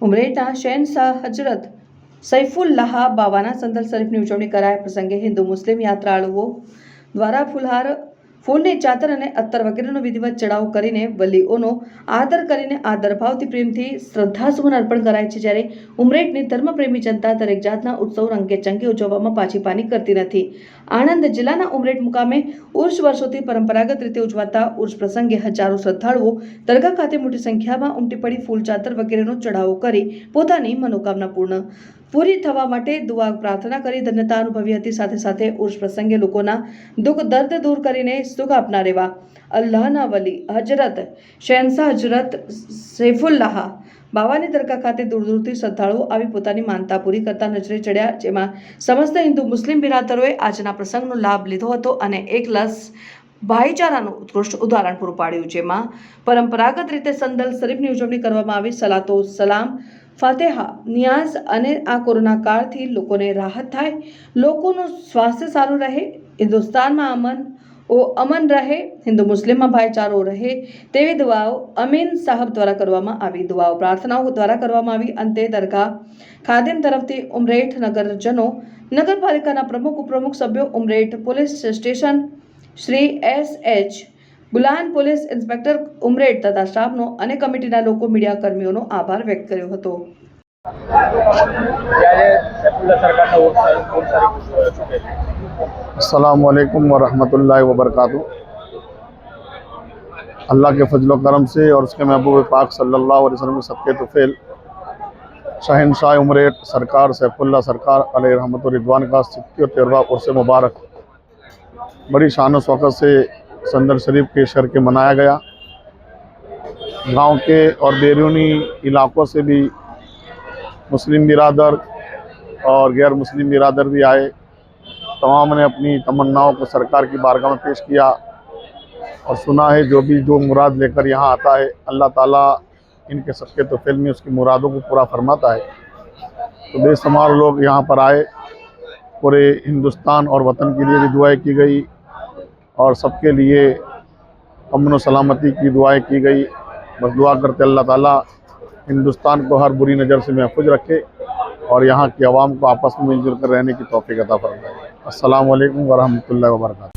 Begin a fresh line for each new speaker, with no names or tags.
ઉમરેઠના શહેનશાહ હજરત સૈફુલ્લાહ બાવાના સંદલ શરીફની ઉજવણી કરાયા પ્રસંગે હિન્દુ મુસ્લિમ યાત્રાળુઓ દ્વારા ફુલહાર ફૂલની ચાદર અને અત્તર વગેરેનો વિધિવત ચડાવ કરીને વલીઓનો આદર કરીને આદરભાવથી પ્રેમથી શ્રદ્ધાસુમન અર્પણ કરાય છે જ્યારે ઉમરેઠની ધર્મપ્રેમી જનતા દરેક જાતના ઉત્સવ રંગે ચંગે ઉજવવામાં પાછી પાની કરતી નથી. આણંદ જિલ્લાના ઉમરેઠ મુકામે ઉર્ષ વર્ષોથી પરંપરાગત રીતે ઉજવાતા ઉર્ષ પ્રસંગે હજારો શ્રદ્ધાળુઓ દરગાહ ખાતે મોટી સંખ્યામાં ઉમટી પડી ફૂલ ચાદર વગેરેનો ચઢાવો કરી પોતાની મનોકામના પૂર્ણ પૂરી થવા માટે દુઆ પ્રાર્થના કરી ધન્યતા અનુભવી હતી. સાથે સાથે ઉર્ષ પ્રસંગે લોકોના દુઃખ દર્દ દૂર કરીને સુખ આપનાર એવા અલ્લાહના વલી હજરત શહેનશાહ હજરત સૈફુલ્લાહ બાવાની દરગાહ ખાતે દૂર દૂરથી શ્રદ્ધાળુઓ આવી પોતાની માનતા પૂરી કરતા નજરે ચડ્યા, જેમાં સમસ્ત હિન્દુ મુસ્લિમ બિરાદરોએ આજના પ્રસંગનો લાભ લીધો હતો અને એક લસ ભાઈચારાનું ઉત્કૃષ્ટ ઉદાહરણ પૂરું પાડ્યું, જેમાં પરંપરાગત રીતે સંદલ શરીફની ઉજવણી કરવામાં આવી, સલાતો સલામ, ફાતેહા, નિયાઝ અને આ કોરોના કાળથી લોકોને રાહત થાય, લોકોનું સ્વાસ્થ્ય સારું રહે, હિન્દુસ્તાનમાં અમન ઓ અમન રહે, હિન્દુ મુસ્લિમમાં ભાઈચારો રહે, તેવી દુઆઓ અમીન સાહબ દ્વારા કરવામાં આવી. દુઆઓ પ્રાર્થનાઓ દ્વારા કરવામાં આવી. અંતે દરગાહ ખાદિમ તરફથી ઉમરેઠ નગરજનો, નગરપાલિકાના પ્રમુખ, ઉપપ્રમુખ સભ્યો, Umreth police station Shri S H, Ghulam police inspector Umreth તથા સ્ટાફનો અને કમિટીના લોકો મીડિયા કર્મીઓનો આભાર વ્યક્ત કર્યો હતો.
السلام علیکم ورحمۃ اللہ وبرکاتہ۔ اللہ کے فضل و
کرم سے اور اس کے محبوب پاک صلی اللہ علیہ وسلم سب کے طفیل شہنشاہ عمریٹ سرکار، سیف اللہ سرکار، علیہ رحمۃ الردوان کا سکی اور تیروا عرص مبارک۔ بڑی شان و شوقت سے سندر شریف کے شہر کے منایا گیا۔ گاؤں کے اور بیرونی علاقوں سے بھی مسلم برادر اور غیر مسلم برادر بھی آئے۔ تمام نے اپنی تمناؤں کو سرکار کی بارگاہ میں پیش کیا اور سنا ہے جو بھی جو مراد لے کر یہاں آتا ہے، اللہ تعالیٰ ان کے سب کے تفیل میں اس کی مرادوں کو پورا فرماتا ہے۔ تو بے شمار لوگ یہاں پر آئے۔ پورے ہندوستان اور وطن کے لیے بھی دعائیں کی گئی اور سب کے لیے امن و سلامتی کی دعائیں کی گئی۔ بس دعا کرتے اللہ تعالیٰ हिंदुस्तान को हर बुरी नज़र से महफूज रखे और यहाँ की आवाम को आपस में मिलजुल कर रहने की तोफ़ी अता फरमाए अस्सलाम वालेकुम वरहमतुल्लाहि वबरकातुहू